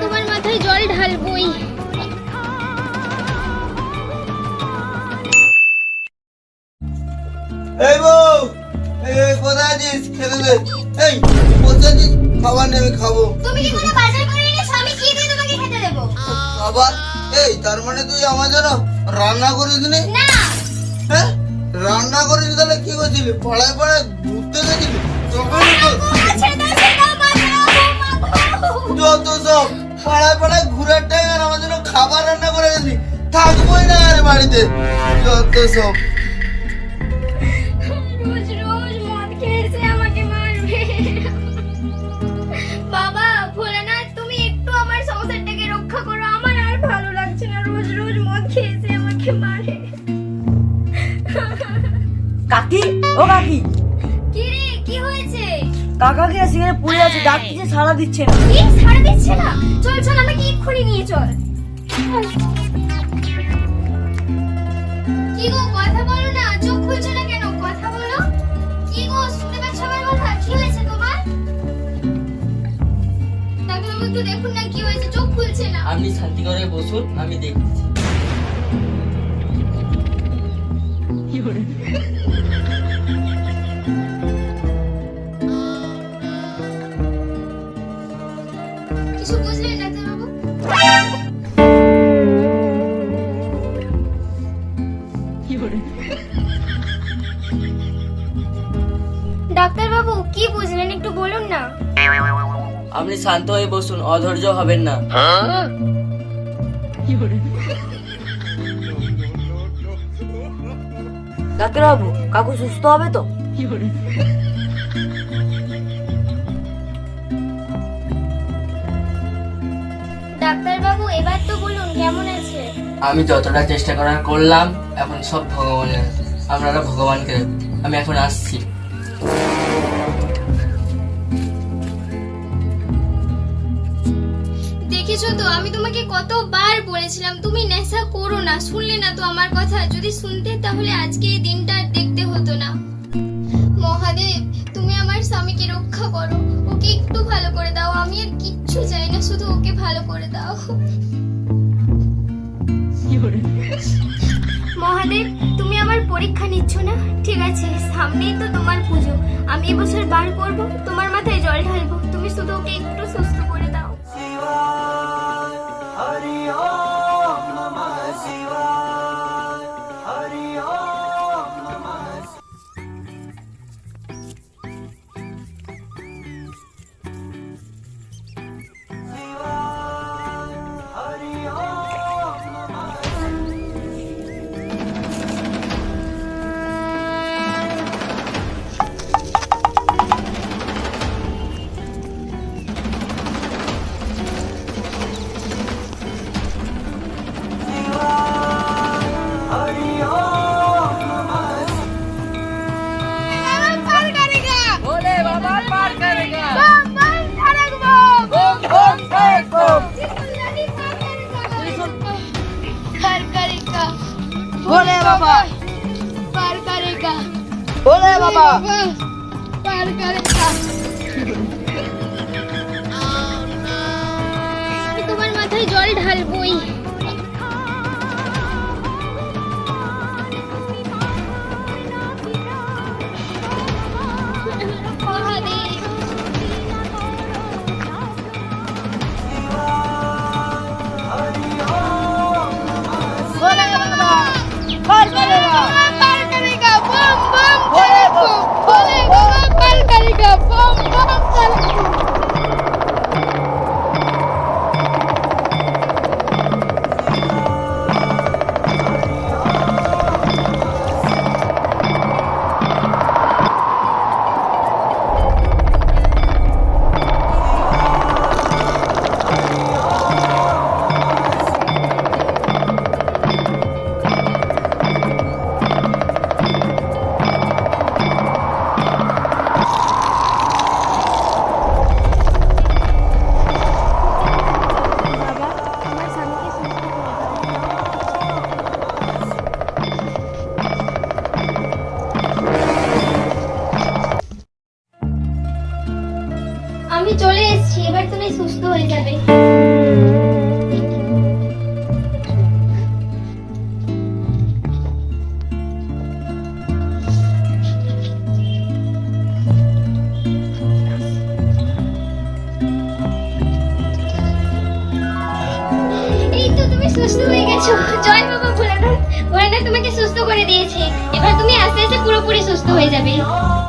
তোমার মাথায় জল ঢালবই। এই বউ এই কোথায় আছিস? খেতে দে। এই কোথায় আছিস? খাবার আমি খাব। তুমি কি কোনো বাজার করে এনেছো? আমি কি দিয়ে তোমাকে খেতে দেবো? খাবার? এই তার মানে তুই আমার জন্য রান্না করিস নি? না। হ্যাঁ? রান্না করেছি তাহলে কি করছিলি? পাড়ায় পাড়ায় ঘুরতে দাও যত সব পাড়ায় পাড়ায় ঘুরার টাইম আমার জন্য খাবার রান্না করে গেছি থাকবোই না আর বাড়িতে। যত সব কাকি? ও কাকি। কি রে কি হয়েছে? কাকা কাকাকে সেখানে পড়ে আছে ডাকতেছে সাড়া দিচ্ছে না। কি ছাড়া দিচ্ছে না? চল চল আমাকে এক্ষুনি নিয়ে চল। কি গো কথা বলো না চোখ খুলছো না কেন? কথা বলো। কি গো শুনতে পাচ্ছ আমার কথা? কি হয়েছে তোমার? ডাক্তারবাবু একটু দেখুন না কি হয়েছে চোখ খুলছে না। আপনি শান্তি করে বসুন আমি দেখছি। কিছু বুঝলেন ডাক্তারবাবু ডাক্তারবাবু কি বুঝলেন? একটু বলুন না। আপনি শান্ত হয়ে বসুন অধৈর্য হবেন না। ডাক্তারবাবু কাকু সুস্থ হবে তো? ডাক্তারবাবু এবার তো বলুন কেমন আছে? আমি যতটা চেষ্টা করার করলাম এখন সব ভগবানের আপনারা ভগবানকে আমি এখন আসছি। দেখেছ তো? আমি তোমাকে কতবার বলেছিলাম, তুমি নেশা করো না, শুনলে না তো আমার কথা। যদি শুনতে, তাহলে আজকে এই দিনটা দেখতে হতো না। মহাদেব, তুমি আমার স্বামীকে রক্ষা করো। ওকে একটু ভালো করে দাও, আমি আর কিচ্ছু চাই না, শুধু ওকে ভালো করে দাও। মহাদেব, তুমি আমার পরীক্ষা নিচ্ছ না? ঠিক আছে, সামনেই তো তোমার পুজো। আমি এবছর বার করব, তোমার মাথায় জল ঢালবো। তুমি শুধু ওকে একটু সুস্থ করে বাবা। পার করেগা বাবা। পার করেগা তোমার মাথায় জল ঢালবই। চলে এসেছি, এবার তুমি সুস্থ হয়ে যাবে। গেছো। তোমাকে সুস্থ করে দিয়েছে। এবার তুমি আস্তে আস্তে পুরোপুরি সুস্থ হয়ে যাবে।